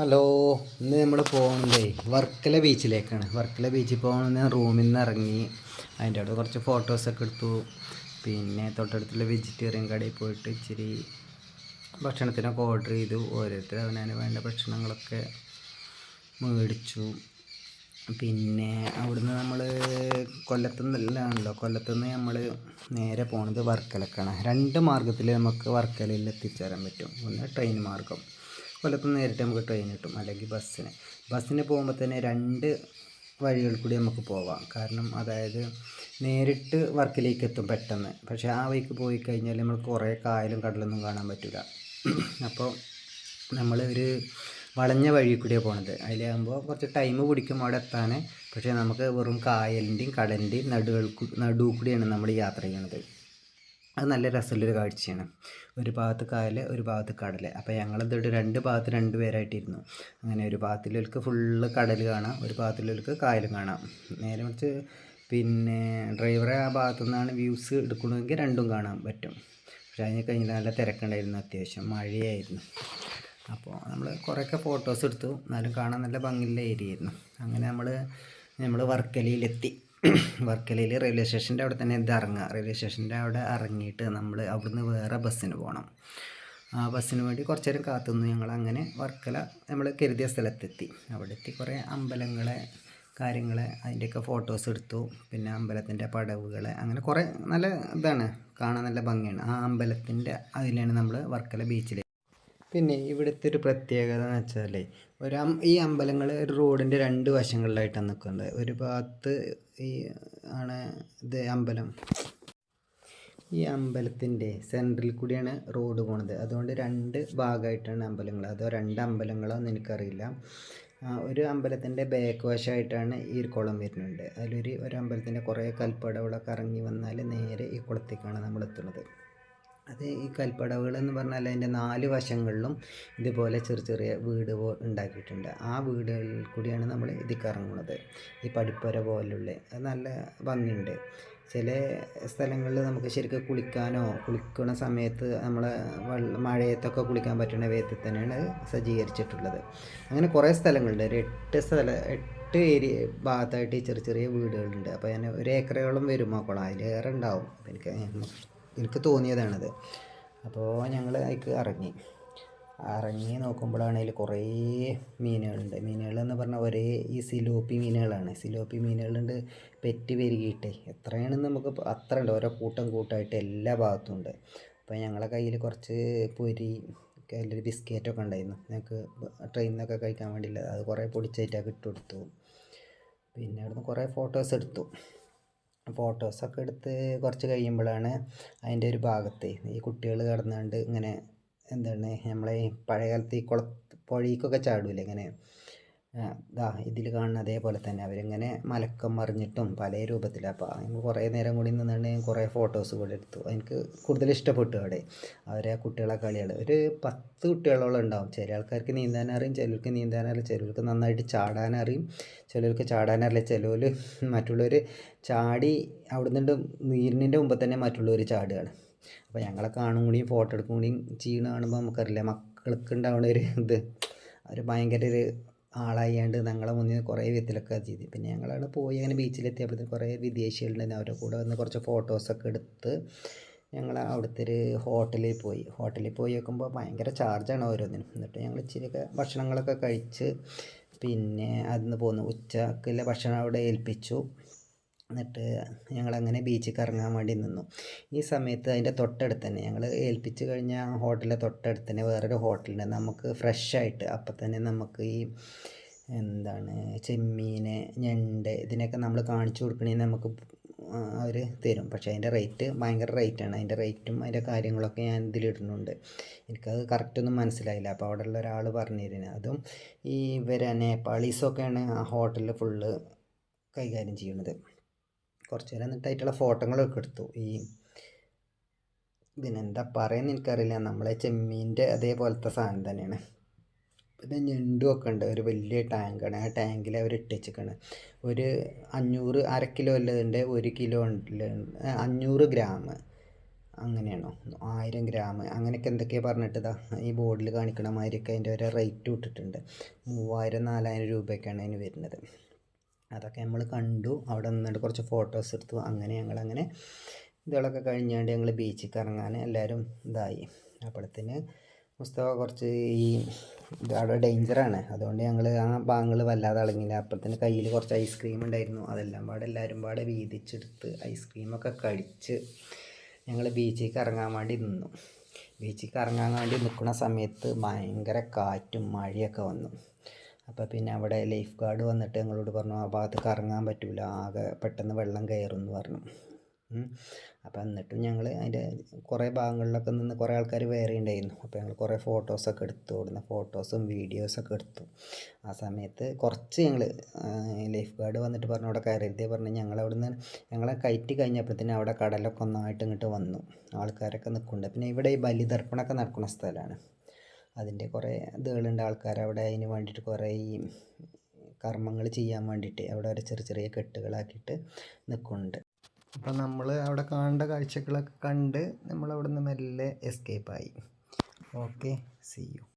Hello ഇന്ന് നമ്മൾ പോകുന്നതേ വർക്കല ബീച്ചിലേക്കാണ്. വർക്കല ബീച്ചിൽ പോകുന്ന റൂമിൽ നിന്ന് ഇറങ്ങി അതിന്റെ അവിടെ കുറച്ച് ഫോട്ടോസൊക്കെ എടുത്തു. പിന്നെ തൊട്ടടുത്തുള്ള വെജിറ്റേറിയൻ കടയിൽ പോയിട്ട് ഇച്ചിരി ഭക്ഷണത്തിനൊക്കെ ഓർഡർ ചെയ്തു. ഓരോരുത്തർ അവനവന് വേണ്ട ഭക്ഷണങ്ങളൊക്കെ മേടിച്ചു. പിന്നെ അവിടുന്ന് നമ്മൾ കൊല്ലത്തുനിന്നല്ലാണല്ലോ കൊല്ലത്തുനിന്ന് നമ്മൾ നേരെ പോണത് വർക്കലക്കാണ്. രണ്ട് മാർഗത്തിൽ നമുക്ക് വർക്കലയിൽ എത്തിച്ചേരാൻ പറ്റും. ഒന്ന് ട്രെയിൻ മാർഗം കൊല്ലത്തുനിന്ന് നേരിട്ട് നമുക്ക് ട്രെയിൻ കിട്ടും അല്ലെങ്കിൽ ബസ്സിന്. ബസ്സിന് പോകുമ്പോൾ തന്നെ രണ്ട് വഴികളിൽ കൂടി നമുക്ക് പോവാം. കാരണം അതായത് നേരിട്ട് വർക്കിലേക്ക് എത്തും പെട്ടെന്ന്. പക്ഷേ ആ വഴിക്ക് പോയി കഴിഞ്ഞാൽ നമ്മൾ കുറേ കായലും കടലൊന്നും കാണാൻ പറ്റില്ല അപ്പോൾ നമ്മൾ ഒരു വളഞ്ഞ വഴി കൂടിയാണ് പോണത്. അതിലാകുമ്പോൾ കുറച്ച് ടൈം പിടിക്കും അവിടെ എത്താൻ പക്ഷേ നമുക്ക് വെറും കായലിന്റെയും കടലിന്റെയും നടുകൾക്ക് നടു കൂടിയാണ് നമ്മൾ യാത്ര ചെയ്യണത്. അത് നല്ല രസമുള്ളൊരു കാഴ്ചയാണ്. ഒരു ഭാഗത്ത് കായൽ ഒരു ഭാഗത്ത് കടൽ അപ്പോൾ ഞങ്ങളെന്തോട്ട് രണ്ട് ഭാഗത്ത് രണ്ട് പേരായിട്ടിരുന്നു. അങ്ങനെ ഒരു ഭാഗത്തിലേക്ക് ഫുള്ള് കടൽ കാണാം ഒരു ഭാഗത്തിലേക്ക് കായലും കാണാം. നേരെ മറിച്ച് പിന്നെ ഡ്രൈവറെ ആ ഭാഗത്തു നിന്നാണ് വ്യൂസ് എടുക്കണമെങ്കിൽ രണ്ടും കാണാൻ പറ്റും. പക്ഷേ അതിന് കഴിഞ്ഞ് നല്ല തിരക്കുണ്ടായിരുന്നു അത്യാവശ്യം മഴയായിരുന്നു. അപ്പോൾ നമ്മൾ കുറേയൊക്കെ ഫോട്ടോസ് എടുത്തു. എന്നാലും കാണാൻ നല്ല ഭംഗിയുള്ള ഏരിയ ആയിരുന്നു. അങ്ങനെ നമ്മൾ നമ്മൾ വർക്കലയിലെത്തി. വർക്കലയിൽ റെയിൽവേ സ്റ്റേഷന്റെ അവിടെ തന്നെ ഇത് ഇറങ്ങുക. റെയിൽവേ സ്റ്റേഷന്റെ അവിടെ ഇറങ്ങിയിട്ട് നമ്മൾ അവിടുന്ന് വേറെ ബസ്സിന് പോകണം ആ ബസ്സിന് വേണ്ടി കുറച്ച് നേരം കാത്തുനിന്ന്. ഞങ്ങൾ അങ്ങനെ വർക്കല നമ്മൾ കരുതിയ സ്ഥലത്തെത്തി. അവിടെ എത്തി കുറേ അമ്പലങ്ങളെ കാര്യങ്ങൾ അതിന്റെയൊക്കെ ഫോട്ടോസ് എടുത്തു. പിന്നെ അമ്പലത്തിന്റെ പടവുകൾ അങ്ങനെ കുറേ നല്ല ഇതാണ്. കാണാൻ നല്ല ഭംഗിയാണ്. ആ അമ്പലത്തിന്റെ അതിലാണ് നമ്മൾ വർക്കല ബീച്ചിൽ പിന്നെ ഇവിടുത്തെ ഒരു പ്രത്യേകത എന്ന് വെച്ചാൽ ഒരു ഈ അമ്പലങ്ങൾ ഒരു റോഡിന്റെ രണ്ട് വശങ്ങളിലായിട്ടാണ് നിൽക്കുന്നത്. ഒരു ഭാഗത്ത് ഈ ആണ് ഇത് അമ്പലം. ഈ അമ്പലത്തിന്റെ സെൻട്രൽ കൂടിയാണ് റോഡ് പോണത്. അതുകൊണ്ട് രണ്ട് ഭാഗമായിട്ടാണ് അമ്പലങ്ങൾ. അതോ രണ്ട് അമ്പലങ്ങളോ എന്ന് എനിക്കറിയില്ല. ഒരു അമ്പലത്തിന്റെ ബാക്ക് വശമായിട്ടാണ് ഈ കുളം വരുന്നുണ്ട് അതിലൊരു ഒരു അമ്പലത്തിന്റെ കുറേ കൽപ്പടകളൊക്കെ ഇറങ്ങി വന്നാൽ നേരെ ഈ കുളത്തേക്കാണ് നമ്മൾ എത്തുന്നത്. അത് ഈ കൽപ്പടവുകൾ എന്ന് പറഞ്ഞാൽ അതിന്റെ നാല് വശങ്ങളിലും ഇതുപോലെ ചെറിയ ചെറിയ വീട് ഉണ്ടാക്കിയിട്ടുണ്ട്. ആ വീടുകളിൽ കൂടിയാണ് നമ്മൾ ഇതിൽ കറങ്ങുന്നത്. ഈ പടിപ്പുര പോലുള്ള അത് നല്ല ഭംഗിയുണ്ട്. ചില സ്ഥലങ്ങളിൽ നമുക്ക് ശരിക്കും കുളിക്കാനോ കുളിക്കുന്ന സമയത്ത് നമ്മൾ മഴയത്തൊക്കെ കുളിക്കാൻ പറ്റുന്ന വിധത്തിൽ തന്നെയാണ് സജ്ജീകരിച്ചിട്ടുള്ളത്. അങ്ങനെ കുറേ സ്ഥലങ്ങളുണ്ട്. ഒരു എട്ട് സ്ഥല എട്ട് ഏരിയ ഭാഗത്തായിട്ട് ചെറിയ ചെറിയ വീടുകളുണ്ട്. അപ്പോൾ ഞാൻ ഒരു ഏക്കറയോളം വരും കുളം അതിലേറെ ഉണ്ടാവും. എനിക്ക് എനിക്ക് തോന്നിയതാണത്. അപ്പോൾ ഞങ്ങൾ അതിലേക്ക് ഇറങ്ങി ഇറങ്ങി നോക്കുമ്പോഴാണെങ്കിൽ കുറേ മീനുകളുണ്ട്. മീനുകൾ എന്ന് പറഞ്ഞാൽ ഒരേ ഈ സിലോപ്പി മീനുകളാണ്. സിലോപ്പി മീനുകളുണ്ട് പെറ്റി പെരുകിയിട്ട് എത്രയാണെന്ന് നമുക്ക് അത്ര ഉണ്ട് ഓരോ കൂട്ടം കൂട്ടമായിട്ട് എല്ലാ ഭാഗത്തും ഉണ്ട്. അപ്പോൾ ഞങ്ങളുടെ കയ്യിൽ കുറച്ച് പൊരി അതിലൊരു ബിസ്ക്കറ്റൊക്കെ ഉണ്ടായിരുന്നു ഞങ്ങൾക്ക് ട്രെയിനിൽ നിന്നൊക്കെ കഴിക്കാൻ വേണ്ടിയില്ല അത് കുറേ പൊടിച്ചായിട്ടൊക്കെ ഇട്ട് കൊടുത്തു പിന്നെ അവിടുന്ന് കുറേ ഫോട്ടോസ് എടുത്തു. ഫോട്ടോസൊക്കെ എടുത്ത് കുറച്ച് കഴിയുമ്പോഴാണ് അതിന്റെ ഒരു ഭാഗത്ത് ഈ കുട്ടികൾ കിടന്നുകൊണ്ട് ഇങ്ങനെ എന്താണ് നമ്മളെ ഈ പഴയ ഈ കുള പുഴയിലേക്കൊക്കെ ചാടില്ലേ ഇങ്ങനെ ദാ ഇതിൽ കാണുന്ന അതേപോലെ തന്നെ അവരിങ്ങനെ മലക്കം മറിഞ്ഞിട്ടും പല രൂപത്തിൽ അപ്പോൾ നമ്മൾ കുറേ നേരം കൂടി നിന്നാണ് കുറേ ഫോട്ടോസ് കൂടെ എടുത്തു. എനിക്ക് കൂടുതൽ ഇഷ്ടപ്പെട്ടു അവിടെ. അവരെ കുട്ടികളെ കളികൾ ഒരു പത്ത് കുട്ടികളോളം ഉണ്ടാവും. ചില ആൾക്കാർക്ക് നീന്താനറിയും ചിലർക്ക് നീന്താനറിയില്ല ചിലർക്ക് നന്നായിട്ട് ചാടാനറിയും ചിലർക്ക് ചാടാനറിയില്ല ചിലർ മറ്റുള്ളവർ ചാടി അവിടെ നിന്ന് നീരിന്റെ മുമ്പ് തന്നെ മറ്റുള്ളവർ ചാടുകയാണ്. അപ്പോൾ ഞങ്ങളെ കാണും കൂടിയും ഫോട്ടോ എടുക്കും കൂടിയും ചെയ്യണ കാണുമ്പോൾ നമുക്കറിയില്ല മക്കൾക്ക് ഉണ്ടാവുന്ന ഒരു ഇത്. അവർ ഭയങ്കര ഒരു ആളായാണ്ട് ഞങ്ങളെ മുന്നിൽ കുറേ വിധത്തിലൊക്കെ ചെയ്തു. പിന്നെ ഞങ്ങളവിടെ പോയി അങ്ങനെ ബീച്ചിലെത്തിയപ്പോഴത്തേക്കും കുറേ വിദേശികളുണ്ടായിരുന്നു അവരുടെ കൂടെ വന്ന് കുറച്ച് ഫോട്ടോസൊക്കെ എടുത്ത് ഞങ്ങൾ അവിടുത്തെ ഒരു ഹോട്ടലിൽ പോയി. ഹോട്ടലിൽ പോയി നോക്കുമ്പോൾ ഭയങ്കര ചാർജാണ് ഓരോന്നിനും. എന്നിട്ട് ഞങ്ങൾ ഇച്ചിരിയൊക്കെ ഭക്ഷണങ്ങളൊക്കെ കഴിച്ച് പിന്നെ അതിന് പോന്നു. ഉച്ചക്കുള്ള ഭക്ഷണം അവിടെ ഏൽപ്പിച്ചു. എന്നിട്ട് ഞങ്ങളങ്ങനെ ബീച്ചിൽ കറങ്ങാൻ വേണ്ടി നിന്നു. ഈ സമയത്ത് അതിന്റെ തൊട്ടടുത്ത് തന്നെ ഞങ്ങൾ ഏൽപ്പിച്ച് കഴിഞ്ഞ ഹോട്ടലിന്റെ തൊട്ടടുത്ത് തന്നെ വേറൊരു ഹോട്ടലുണ്ട്. നമുക്ക് ഫ്രഷ് ആയിട്ട് അപ്പം തന്നെ നമുക്ക് ഈ എന്താണ് ചെമ്മീൻ ഞണ്ട് ഇതിനൊക്കെ നമ്മൾ കാണിച്ചു കൊടുക്കണമെങ്കിൽ നമുക്ക് അവർ തരും. പക്ഷേ അതിന്റെ റേറ്റ് ഭയങ്കര റേറ്റാണ് അതിന്റെ റേറ്റും അതിന്റെ കാര്യങ്ങളൊക്കെ ഞാൻ ഇതിലിടുന്നുണ്ട് എനിക്കത് കറക്റ്റൊന്നും മനസ്സിലായില്ല. അപ്പോൾ അവിടെ ഉള്ള ഒരാൾ പറഞ്ഞു തരുന്നത് അതും ഈ ഇവരെ നേപ്പാളീസൊക്കെയാണ് ആ ഹോട്ടലിൽ ഫുള്ള് കൈകാര്യം ചെയ്യുന്നത്. കുറച്ച് നേരം എന്നിട്ട് ആയിട്ടുള്ള ഫോട്ടോകളൊക്കെ എടുത്തു. ഈ ഇതിനെന്താ പറയുന്നത് എനിക്കറിയില്ല. നമ്മളെ ചെമ്മീന്റെ അതേപോലത്തെ സാധനം തന്നെയാണ്. പിന്നെ ഞണ്ടും ഒക്കെ ഉണ്ട്. ഒരു വലിയ ടാങ്കാണ് ആ ടാങ്കിൽ അവർ ഇട്ടുവെച്ചിരിക്കുകയാണ് ഒരു അഞ്ഞൂറ് അര കിലോ ഉള്ളതുണ്ട് ഒരു കിലോ അഞ്ഞൂറ് ഗ്രാം. അങ്ങനെയാണോ? ആയിരം ഗ്രാം. അങ്ങനെയൊക്കെ എന്തൊക്കെയാണ് പറഞ്ഞിട്ട് ഇതാ ഈ ബോർഡിൽ കാണിക്കണ മാതിരിയൊക്കെ അതിന്റെ ഒരു റേറ്റ് ഇട്ടിട്ടുണ്ട്. മൂവായിരം നാലായിരം രൂപയൊക്കെയാണ് അതിന് വരുന്നത്. അതൊക്കെ നമ്മൾ കണ്ടു. അവിടെ നിന്നിട്ട് കുറച്ച് ഫോട്ടോസ് എടുത്തു. അങ്ങനെ ഞങ്ങളങ്ങനെ ഇതുകളൊക്കെ കഴിഞ്ഞാണ്ട് ഞങ്ങൾ ബീച്ചിൽ ഇറങ്ങാൻ എല്ലാവരും ഇതായി. അപ്പോഴത്തേന് മുസ്തഫ കുറച്ച് ഈ അവിടെ ഡേഞ്ചറാണ് അതുകൊണ്ട് ഞങ്ങൾ ആ ഭാഗങ്ങൾ വല്ലാതെ ഇളങ്ങില്ല അപ്പോഴത്തേന് കയ്യിൽ കുറച്ച് ഐസ്ക്രീം ഉണ്ടായിരുന്നു. അതെല്ലാം പാടെ എല്ലാവരും പാടെ വീതിച്ചെടുത്ത് ഐസ്ക്രീമൊക്കെ കഴിച്ച് ഞങ്ങൾ ബീച്ചിൽ ഇറങ്ങാൻ വേണ്ടി നിന്നു. ബീച്ചിലേക്ക് ഇറങ്ങാൻ വേണ്ടി നിൽക്കുന്ന സമയത്ത് ഭയങ്കര കാറ്റും മഴയൊക്കെ വന്നു. അപ്പോൾ പിന്നെ അവിടെ ലൈഫ് ഗാർഡ് വന്നിട്ട് ഞങ്ങളോട് പറഞ്ഞു ആ ഭാഗത്ത് കറങ്ങാൻ പറ്റില്ല ആകെ പെട്ടെന്ന് വെള്ളം കയറും എന്ന് പറഞ്ഞു അപ്പം എന്നിട്ടും ഞങ്ങൾ അതിന്റെ കുറേ ഭാഗങ്ങളിലൊക്കെ നിന്ന് കുറേ ആൾക്കാർ വേറെ ഉണ്ടായിരുന്നു. അപ്പോൾ ഞങ്ങൾ കുറേ ഫോട്ടോസൊക്കെ എടുത്തു. അവിടുന്ന് ഫോട്ടോസും വീഡിയോസൊക്കെ എടുത്തു. ആ സമയത്ത് കുറച്ച് ഞങ്ങൾ ലൈഫ് ഗാർഡ് വന്നിട്ട് പറഞ്ഞു അവിടെ കയറരുതേ പറഞ്ഞു. ഞങ്ങൾ അവിടുന്ന് ഞങ്ങളെ കയറ്റി കഴിഞ്ഞപ്പോഴത്തേനും അവിടെ കടലൊക്കെ ഒന്നായിട്ട് ഇങ്ങോട്ട് വന്നു. ആൾക്കാരൊക്കെ നിൽക്കുന്നുണ്ട് പിന്നെ ഇവിടെ ഈ ബലിതർപ്പണമൊക്കെ നടക്കുന്ന സ്ഥലമാണ്. അതിന്റെ കുറേ ഇതുകളുണ്ട് ആൾക്കാർ അവിടെ അതിന് വേണ്ടിയിട്ട് കുറേ ഈ കർമ്മങ്ങൾ ചെയ്യാൻ വേണ്ടിയിട്ട് അവിടെ ഒരു ചെറിയ ചെറിയ കെട്ടുകളാക്കിയിട്ട് നിൽക്കുന്നുണ്ട് അപ്പം നമ്മൾ അവിടെ കാണേണ്ട കാഴ്ചകളൊക്കെ കണ്ട് നമ്മൾ അവിടെ നിന്ന് മെല്ലെ എസ്കേപ്പായി ഓക്കെ സി യു